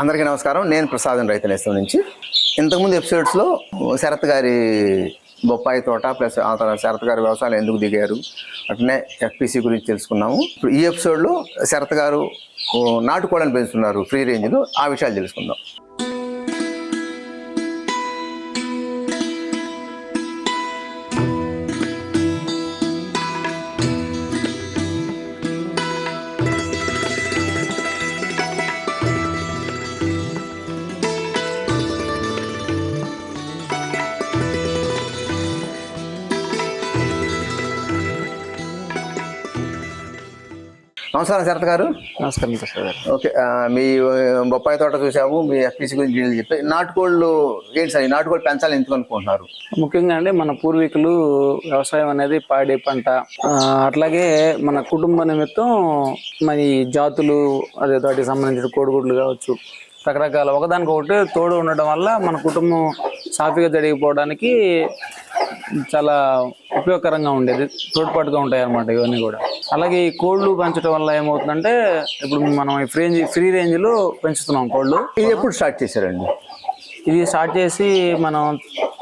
అందరికీ నమస్కారం. నేను ప్రసాదం రైతు నేస్తం నుంచి. ఇంతకుముందు ఎపిసోడ్స్లో శరత్ గారి బొప్పాయి తోట ప్లస్ ఆ తర్వాత శరత్ గారి వ్యవసాయం ఎందుకు దిగారు అట్లనే ఎఫ్పిసి గురించి తెలుసుకున్నాము. ఇప్పుడు ఈ ఎపిసోడ్లో శరత్ గారు ఓ, నాటుకోళ్ళని పెంచుతున్నారు ఫ్రీ రేంజ్లో. ఆ విషయాలు తెలుసుకుందాం. నమస్కారం శరత్ గారు. నమస్కారం గారు. ఓకే మీ బొప్పాయి తోట చూసాము మీ ఎఫ్పిసి గురించి చెప్పి నాటుకోళ్ళు ఏంటి సార్? ఈ నాటుకోళ్ళు పెంచాలి ఎందుకు అనుకుంటున్నారు? ముఖ్యంగా అండి మన పూర్వీకులు వ్యవసాయం అనేది పాడి పంట. అట్లాగే మన కుటుంబ నిమిత్తం మన జాతులు అదే వాటికి సంబంధించిన కోడిగుడ్లు కావచ్చు రకరకాల ఒకదానికి ఒకటి తోడు ఉండడం వల్ల మన కుటుంబం సాఫీగా జరిగిపోవడానికి చాలా ఉపయోగకరంగా ఉండేది తోడ్పాటుగా ఉంటాయి అన్నమాట ఇవన్నీ కూడా. అలాగే ఈ కోళ్ళు పెంచడం వల్ల ఏమవుతుందంటే ఇప్పుడు మనం ఈ ఫ్రీ ఫ్రీ రేంజ్లో పెంచుతున్నాం కోళ్ళు. ఇది ఎప్పుడు స్టార్ట్ చేశారండి? ఇది స్టార్ట్ చేసి మనం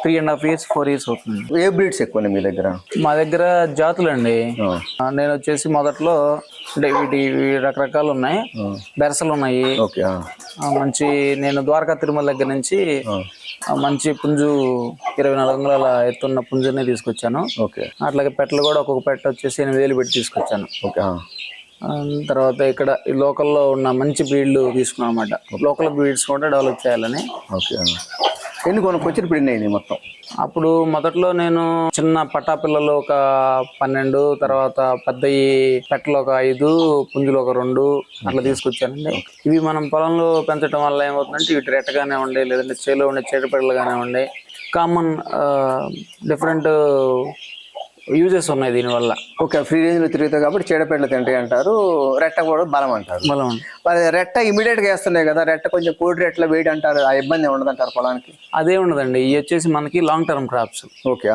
three and half years four years అవుతుంది. ఏ బ్రీడ్స్ ఎక్కువ మీ దగ్గర? మా దగ్గర జాతులు అండి ఆ, నేను వచ్చేసి మొదట్లో అంటే వీటి ఇవి రకరకాలు ఉన్నాయి. బెరసలు ఉన్నాయి మంచి నేను ద్వారకా తిరుమల దగ్గర నుంచి మంచి పుంజు ఇరవై నాలుగు అంగుళాల ఎత్తున్న పుంజుని తీసుకొచ్చాను. ఓకే. అట్లాగే పెట్టలు కూడా ఒక్కొక్క పెట్ట వచ్చేసి ఎనిమిది వేలు పెట్టి తీసుకొచ్చాను. తర్వాత ఇక్కడ ఈ లోకల్లో ఉన్న మంచి బ్రీడ్లు తీసుకున్నాను అనమాట లోకల్ బ్రీడ్స్ కూడా డెవలప్ చేయాలని. ఎన్ని కొనుక్కొచ్చి ఇప్పుడు మొత్తం? అప్పుడు మొదట్లో నేను చిన్న పట్టా పిల్లలు ఒక పన్నెండు తర్వాత పెద్దయి పెట్టలు ఒక ఐదు పుంజులు ఒక రెండు అట్లా తీసుకొచ్చానండి. ఇవి మనం పొలంలో పెంచడం వల్ల ఏమవుతుందంటే ఇవి రెట్టగానే ఉండే లేదంటే చేలో ఉండే చీడపిడలుగానే ఉండే. కామన్ డిఫరెంట్ యూజెస్ ఉన్నాయి దీనివల్ల. ఓకే ఫ్రీ రేంజ్లో తిరుగుతాయి కాబట్టి చీడపేటలు తింటాయి అంటారు. రెట్ట కూడా బలం అంటారు బలం. మరి రెట్ట ఇమీడియట్గా వేస్తున్నాయి కదా రెట్ట కొంచెం కోడి రెట్ల వేడి అంటారు ఆ ఇబ్బంది ఉండదు అంటారు పొలానికి? అదే ఉండదండి. ఇవి వచ్చేసి మనకి long term crops okay.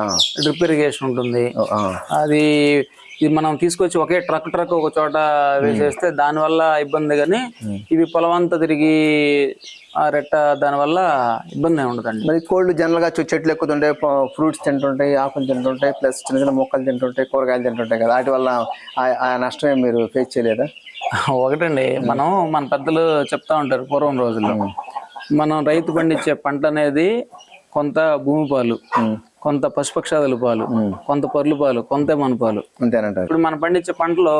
Drip irrigation ఉంటుంది. అది ఇది మనం తీసుకొచ్చి ఒకే ట్రక్ ట్రక్ ఒక చోట వేసేస్తే దానివల్ల ఇబ్బంది కానీ ఇవి పొలం అంతా తిరిగి ఆ రెట్ట దానివల్ల ఇబ్బంది ఉండదండి. మరి కోళ్ళు జనరల్గా చె- చెట్లు ఎక్కుతుంటాయి ఫ్రూట్స్ తింటుంటాయి ఆకులు తింటుంటాయి ప్లస్ చిన్న చిన్న మొక్కలు తింటుంటాయి కూరగాయలు తింటుంటాయి కదా. వాటి వల్ల ఆ- ఆ నష్టమే మీరు ఫేస్ చేయలేదా? ఒకటండి మనం మన పెద్దలు చెప్తా ఉంటారు పూర్వం రోజుల్లో. మనం రైతు పండించే పంట అనేది కొంత భూమి పాలు. కొంత పశుపక్షాదుల పాలు కొంత పర్లు పాలు కొంత మన పాలు. అంతేనంటారు. ఇప్పుడు మనం పండించే పంటలో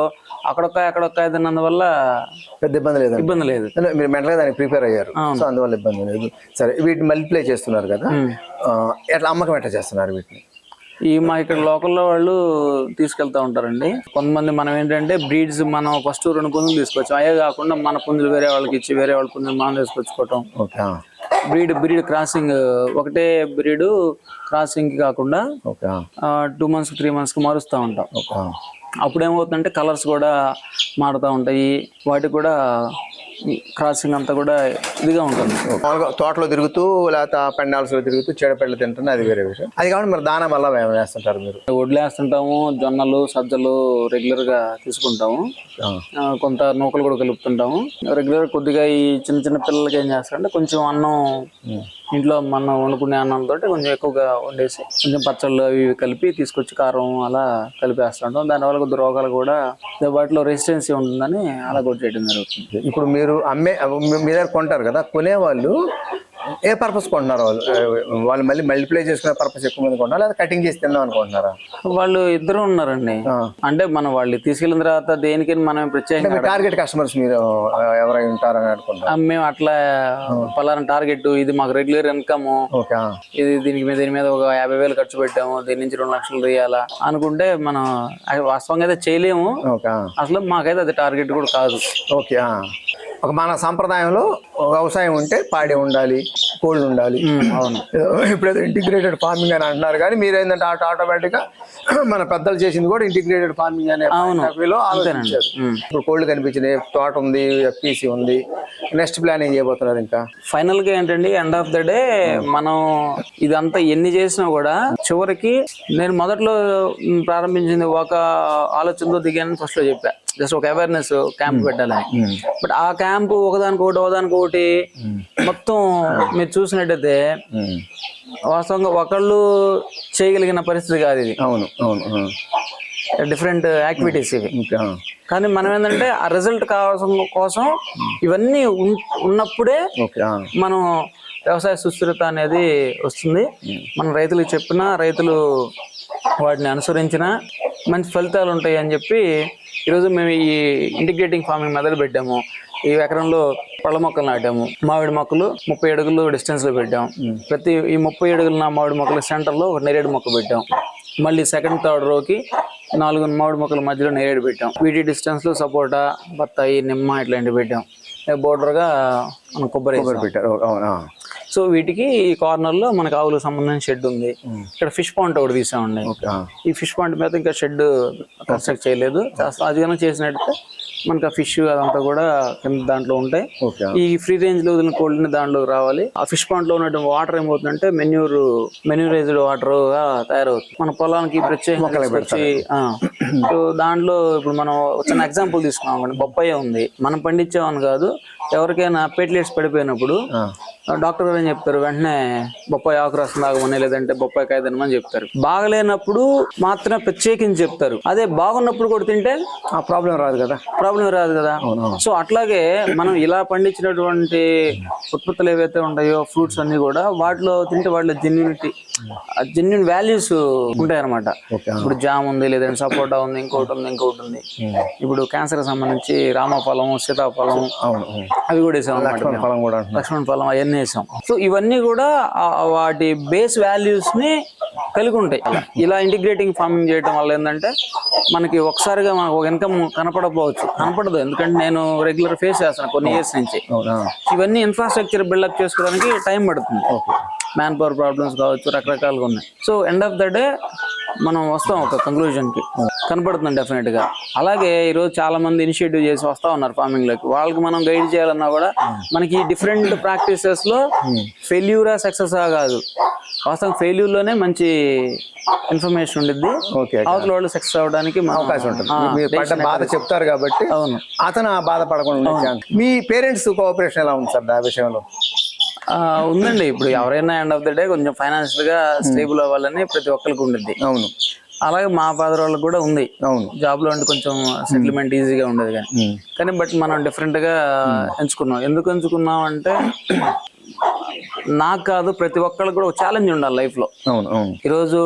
అక్కడొక్క అక్కడొక్క తిన్నందువల్ల పెద్ద ఇబ్బంది లేదండి. ఇబ్బంది లేదు. మీరు మెంటల్గా దానికి ప్రిపేర్ అయ్యారు. సో అందువల్ల ఇబ్బంది లేదు. సరే వీటిని మల్టిప్లై చేస్తున్నారు కదా. ఎట్లా అమ్మకం ఎట్లా చేస్తున్నారు వీటిని? ఈ మా ఇక్కడ లోకల్లో వాళ్ళు తీసుకెళ్తా ఉంటారండి. కొంతమంది మనం ఏంటంటే బ్రీడ్స్ మనం ఫస్ట్ రెండు పుంజులు తీసుకొచ్చాం. అయ్యే కాకుండా మన పుంజులు వేరే వాళ్ళకి ఇచ్చి వేరే వాళ్ళ పుంజులు మనం తీసుకొచ్చుకోవటం. బ్రీడ్ బ్రీడ్ క్రాసింగ్ ఒకటే బ్రీడ్ క్రాసింగ్ కాకుండా. టూ మంత్స్ త్రీ మంత్స్కి మారుస్తూ ఉంటాం. అప్పుడు ఏమవుతుందంటే కలర్స్ కూడా మారుతూ ఉంటాయి వాటికి కూడా క్రాసింగ్ అంతా కూడా ఇదిగా ఉంటుంది. తోటలో తిరుగుతూ లేకపోతే పండాల్స్ తిరుగుతూ చీడపెట్టలు తింటున్నా అది వేరే విషయం. అది కాబట్టి మరి దానా వల్ల వేస్తుంటారు మీరు? వడ్లు వేస్తుంటాము జొన్నలు సజ్జలు రెగ్యులర్గా తీసుకుంటాము కొంత నూకలు కూడా కలుపుతుంటాము. రెగ్యులర్ కొద్దిగా ఈ చిన్న చిన్న పిల్లలకి ఏం చేస్తారంటే కొంచెం అన్నం ఇంట్లో మనం వండుకునే అన్నంతో కొంచెం ఎక్కువగా వండేసి కొంచెం పచ్చళ్ళు అవి ఇవి కలిపి తీసుకొచ్చి కారం అలా కలిపేస్తుంటాం దానివల్ల కొద్ది రోగాలు కూడా వాటిలో రెసిస్టెన్సీ ఉంటుందని అలా కూడా చేయడం జరుగుతుంది. ఇప్పుడు మీరు అమ్మే మీ దగ్గర కొంటారు కదా కొనేవాళ్ళు ఏ పర్పస్ కొంటున్నారు? వాళ్ళు వాళ్ళు మళ్ళీ మల్టిప్లై చేసుకునే పర్పస్ ఎక్కువ మంది కొంటున్నారు? లేదా కటింగ్ చేసి తిందాం అనుకుంటున్నారా? వాళ్ళు ఇద్దరు ఉన్నారండి. అంటే మనం వాళ్ళు తీసుకెళ్ళిన తర్వాత దేనికి మనం ప్రత్యేకంగా టార్గెట్ కస్టమర్స్ మీరు ఎవరై ఉంటారని అనుకుంటారు ఆ, మేము అట్లా పలానా టార్గెట్ ఇది మాకు రెగ్యులర్ ఇన్కమ్. ఇది దీనికి మీద దీని మీద ఒక యాభై వేలు ఖర్చు పెట్టాము దీని నుంచి రెండు లక్షలు తీయాలా అనుకుంటే మనం వాస్తవంగా అయితే చేయలేము. అసలు మాకైతే అది టార్గెట్ కూడా కాదు. ఓకే. ఒక మన సాంప్రదాయంలో వ్యవసాయం ఉంటే పాడి ఉండాలి కోళ్ళు ఉండాలి. అవును. ఇప్పుడేదో ఇంటిగ్రేటెడ్ ఫార్మింగ్ అని అంటున్నారు. కానీ మీరు ఏంటంటే ఆటో ఆటోమేటిక్గా మన పెద్దలు చేసింది కూడా ఇంటిగ్రేటెడ్ ఫార్మింగ్ అనే. లో ఆలోచించారు. ఇప్పుడు కోళ్ళు కనిపించినాయి తోట ఉంది ఎఫ్పిసి ఉంది. నెక్స్ట్ ప్లాన్ ఏం చేయబోతున్నారు ఇంకా. ఫైనల్గా ఏంటండి ఎండ్ ఆఫ్ ద డే మనం ఇదంతా ఎన్ని చేసినా కూడా చివరికి నేను మొదట్లో ప్రారంభించింది ఒక ఆలోచనతో దిగాను ఫస్ట్లో చెప్పా. జస్ట్ ఒక అవేర్నెస్ క్యాంప్ పెట్టాలని బట్ ఆ క్యాంపు ఒకదానికొకటి ఒకదానికొకటి మొత్తం మీరు చూసినట్టయితే. వాస్తవంగా ఒకళ్ళు చేయగలిగిన పరిస్థితి కాదు ఇది. అవును అవును. డిఫరెంట్ యాక్టివిటీస్ ఇవి. కానీ మనం ఏంటంటే ఆ రిజల్ట్ కావాల్సిన కోసం ఇవన్నీ ఉన్- ఉన్నప్పుడే. మనం వ్యవసాయ సుస్థిరత అనేది వస్తుంది. మనం రైతులకు చెప్పినా రైతులు వాటిని అనుసరించిన మంచి ఫలితాలు ఉంటాయి అని చెప్పి ఈరోజు మేము ఈ ఇంటిగ్రేటింగ్ ఫార్మింగ్ మెథడ్ పెట్టాము. ఈ ఎకరంలో పళ్ళ మొక్కలు నాటాము. మామిడి మొక్కలు ముప్పై అడుగులు డిస్టెన్స్లో పెట్టాం. ప్రతి ఈ ముప్పై అడుగుల నా మామిడి మొక్కల సెంటర్లో ఒక నేరేడు మొక్క పెట్టాం. మళ్ళీ సెకండ్ థర్డ్ రోకి నాలుగు మామిడి మొక్కల మధ్యలో నేరేడు పెట్టాం. వీటి డిస్టెన్స్లో సపోటా బత్తాయి నిమ్మ ఇట్లాంటివి పెట్టాం. బోర్డర్గా మనం కొబ్బరి. పెట్టారు. అవునా? సో వీటికి ఈ కార్నర్లో మనకు ఆవులకు సంబంధించిన షెడ్ ఉంది. ఇక్కడ ఫిష్ పాంట్ ఒకటి తీసామండి. ఈ ఫిష్ పాంట్ మీద ఇంకా షెడ్ కన్స్ట్రక్ట్ చేయలేదు. అది కనుక చేసినట్టు మనకి ఆ ఫిష్ అదంతా కూడా కింద దాంట్లో ఉంటాయి. ఈ ఫ్రీ రేంజ్లో వదిలిన కోల్డ్ని దాంట్లో రావాలి. ఆ ఫిష్ పాంట్లో ఉన్నటువంటి వాటర్ ఏమవుతుందంటే మెన్యూర్ మెన్యూరైజ్డ్ వాటర్గా తయారవుతుంది. మన పొలానికి ప్రత్యేకంగా ఆ. సో దాంట్లో ఇప్పుడు మనం చిన్న ఎగ్జాంపుల్ తీసుకున్నాం అనుకోండి. బొప్పాయి ఉంది. మనం పండించామని కాదు. ఎవరికైనా పేట్లెట్స్ పడిపోయినప్పుడు డాక్టర్ ఏం చెప్తారు. వెంటనే బొప్పాయి ఆకు రసం తాగమని లేదంటే బొప్పాయి కాయ తినమని చెప్తారు. బాగలేనప్పుడు మాత్రమే ప్రత్యేకించి చెప్తారు. అదే బాగున్నప్పుడు కూడా తింటే ఆ ప్రాబ్లం రాదు కదా. ప్రాబ్లం రాదు కదా. సో అట్లాగే మనం ఇలా పండించినటువంటి ఉత్పత్తులు ఏవైతే ఉంటాయో ఫ్రూట్స్ అన్ని కూడా వాటిలో తింటే వాటిలో జెన్యునిటీ జెన్యున్ వాల్యూస్ ఉంటాయి అనమాట ఇప్పుడు జామ్ ఉంది లేదంటే సపోటా ఉంది ఇంకోటి ఉంది ఇంకోటి ఉంది. ఇప్పుడు క్యాన్సర్ సంబంధించి రామఫలం సీతాఫలం. అవి కూడా వేసాం మేము. ఫలం కూడా. లక్ష్మణ ఫలం అవన్నీ వేసాం. సో ఇవన్నీ కూడా వాటి బేస్ వాల్యూస్ని కలిగి ఉంటాయి ఇలా ఇంటిగ్రేటింగ్ ఫార్మింగ్ చేయడం వల్ల ఏంటంటే మనకి ఒకసారిగా మనకు ఒక ఇన్కమ్ కనపడకపోవచ్చు. కనపడదు. ఎందుకంటే నేను రెగ్యులర్ ఫేస్ చేస్తాను కొన్ని ఇయర్స్ నుంచి. ఇవన్నీ ఇన్ఫ్రాస్ట్రక్చర్ బిల్డప్ చేసుకోవడానికి టైం పడుతుంది. మ్యాన్ పవర్ ప్రాబ్లమ్స్ కావచ్చు రకరకాలుగా ఉన్నాయి. So end of the day మనం వస్తాం ఒక కంక్లూజన్కి. కనపడుతుంది డెఫినెట్గా. అలాగే ఈరోజు చాలా మంది ఇనిషియేటివ్ చేసి వస్తా ఉన్నారు ఫార్మింగ్లోకి. వాళ్ళకి మనం గైడ్ చేయాలన్నా కూడా మనకి డిఫరెంట్ ప్రాక్టీసెస్లో ఫెయిల్యూరా సక్సెస్ కాదు. వాస్తవం ఫెయిల్యూర్లోనే మంచి ఇన్ఫర్మేషన్ ఉండిద్ది. ఓకే అవతల వాళ్ళు సక్సెస్ అవడానికి అవకాశం ఉంటుంది. ఆ, మీరు పడ్డ బాధ చెప్తారు కాబట్టి అవును. అతను ఆ బాధపడకుండా ఉండే ఛాన్స్. మీ పేరెంట్స్ కోఆపరేషన్ ఎలా ఉంది సార్ ఆ విషయంలో? ఉందండి. ఇప్పుడు ఎవరైనా ఎండ్ ఆఫ్ ద డే కొంచెం ఫైనాన్షియల్గా స్టేబుల్ అవ్వాలని ప్రతి ఒక్కరికి ఉండిద్ది. అవును. అలాగే మా ఫాదర్ వాళ్ళకి కూడా ఉంది. అవును. జాబ్లో అంటే కొంచెం సెటిల్మెంట్ ఈజీగా ఉండదు కానీ. కానీ బట్ మనం డిఫరెంట్గా ఎంచుకున్నాం. ఎందుకు ఎంచుకున్నాం అంటే నాకు కాదు ప్రతి ఒక్కరికి కూడా ఒక ఛాలెంజ్ ఉండాలి లైఫ్లో. ఈరోజు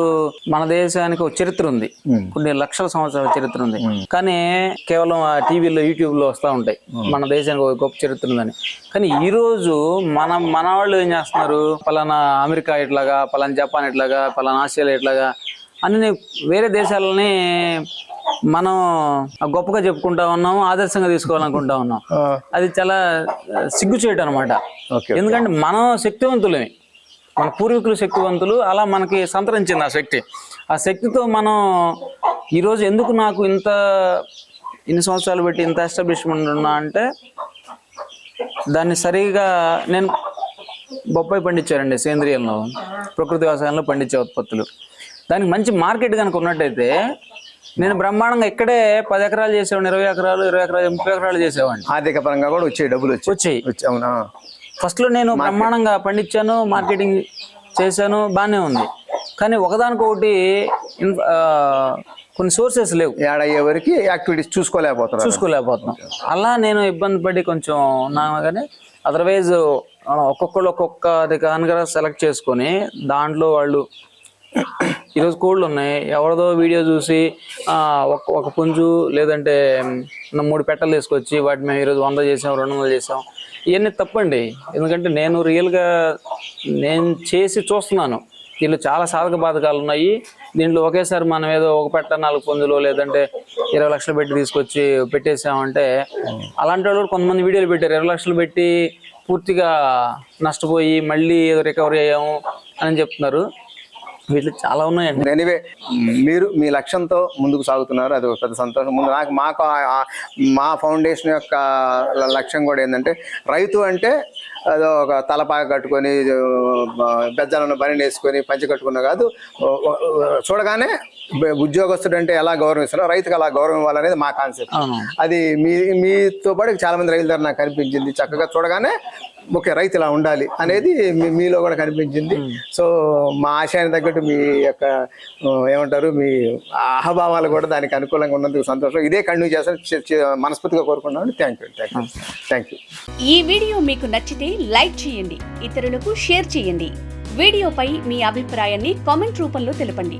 మన దేశానికి ఒక చరిత్ర ఉంది. కొన్ని లక్షల సంవత్సరాల చరిత్ర ఉంది. కానీ కేవలం ఆ టీవీలో యూట్యూబ్లో వస్తూ ఉంటాయి. మన దేశానికి ఒక గొప్ప చరిత్ర ఉందని. కానీ ఈ రోజు మన మన వాళ్ళు ఏం చేస్తున్నారు? పలానా అమెరికా ఇట్లాగా పలానా జపాన్ ఇట్లాగా పలానా ఆస్ట్రేలియా ఇట్లాగా అన్ని వేరే దేశాలని మనం గొప్పగా చెప్పుకుంటా ఉన్నాం ఆదర్శంగా తీసుకోవాలనుకుంటా ఉన్నాం. అది చాలా సిగ్గు చేయటం అనమాట ఓకే ఎందుకంటే మనం శక్తివంతులమే. మన పూర్వీకులు శక్తివంతులు అలా మనకి సంతరించింది ఆ శక్తి. ఆ శక్తితో మనం ఈరోజు ఎందుకు నాకు ఇంత ఇన్ని సంవత్సరాలు పెట్టి ఇంత ఎస్టాబ్లిష్మెంట్ ఉన్నా అంటే దాన్ని సరిగా నేను బొప్పాయి పండించారండి సేంద్రియంలో ప్రకృతి వ్యవసాయంలో పండించే ఉత్పత్తులు. దానికి మంచి మార్కెట్ కనుక ఉన్నట్టయితే నేను బ్రహ్మాండంగా ఇక్కడే పది ఎకరాలు చేసేవాడిని ఇరవై ఎకరాలు ఇరవై ఎకరాలు ముప్పై ఎకరాలు చేసేవాడిని. ఆర్థిక పరంగా కూడా వచ్చే డబ్బులు వచ్చాయి. వచ్చాయి. అవునా? ఫస్ట్లో నేను బ్రహ్మాండంగా పండించాను మార్కెటింగ్ చేశాను బాగానే ఉంది. కానీ ఒకదానికొకటి కొన్ని సోర్సెస్ లేవు. ఏడయ్యే వరకు యాక్టివిటీస్ చూసుకోలేకపోతున్నారు. చూసుకోలేకపోతున్నాం. అలా నేను ఇబ్బంది పడి కొంచెం ఉన్నాను కానీ అదర్వైజ్ ఒక్కొక్కళ్ళు ఒక్కొక్క కనుక సెలెక్ట్ చేసుకొని దాంట్లో వాళ్ళు ఈరోజు కోళ్ళు ఉన్నాయి ఎవరిదో వీడియో చూసి ఒక ఒక పుంజు లేదంటే మూడు పెట్టలు తీసుకొచ్చి వాటి మేము ఈరోజు వంద చేసాం రెండు వందలు చేసాం. ఇవన్నీ తప్పండి. ఎందుకంటే నేను రియల్గా నేను చేసి చూస్తున్నాను. దీనిలో చాలా సాధక బాధకాలు ఉన్నాయి. దీంట్లో ఒకేసారి మనం ఏదో ఒక పెట్ట నాలుగు పుంజులు లేదంటే ఇరవై లక్షలు పెట్టి తీసుకొచ్చి పెట్టేసామంటే అలాంటి వాళ్ళు కూడా కొంతమంది వీడియోలు పెట్టారు. ఇరవై లక్షలు పెట్టి పూర్తిగా నష్టపోయి మళ్ళీ ఏదో రికవరీ అయ్యాము అని చెప్తున్నారు. వీటిలో చాలా ఉన్నాయండి. ఎనివే మీరు మీ లక్ష్యంతో ముందుకు సాగుతున్నారు. అది ఒక పెద్ద సంతోషం. ముందు నాకు మాకు మా ఫౌండేషన్ యొక్క లక్ష్యం కూడా ఏంటంటే రైతు అంటే అదో ఒక తలపాక కట్టుకొని బెజ్జాలను బరిని వేసుకొని పంచి కట్టుకున్న కాదు చూడగానే ఉద్యోగస్తుడు అంటే ఎలా గౌరవిస్తారో రైతుకు అలా గౌరవం ఇవ్వాలనేది మా కాన్సెప్ట్ అది మీ మీతో పాటు చాలా మంది రైతుల నాకు కనిపించింది. చక్కగా చూడగానే ఓకే రైతు ఇలా ఉండాలి అనేది మీలో కూడా కనిపించింది. సో మా ఆశయానికి తగ్గట్టు మీ యొక్క ఏమంటారు మీ అహభావాలు కూడా దానికి అనుకూలంగా ఉన్నందుకు సంతోషం. ఇదే కంటిన్యూ చేస్తాను. మనస్ఫూర్తిగా కోరుకున్నాను thank you thank you thank you ఈ వీడియో మీకు నచ్చితే లైక్ చేయండి ఇతరులకు షేర్ చేయండి. వీడియోపై మీ అభిప్రాయాన్ని కామెంట్ రూపంలో తెలపండి.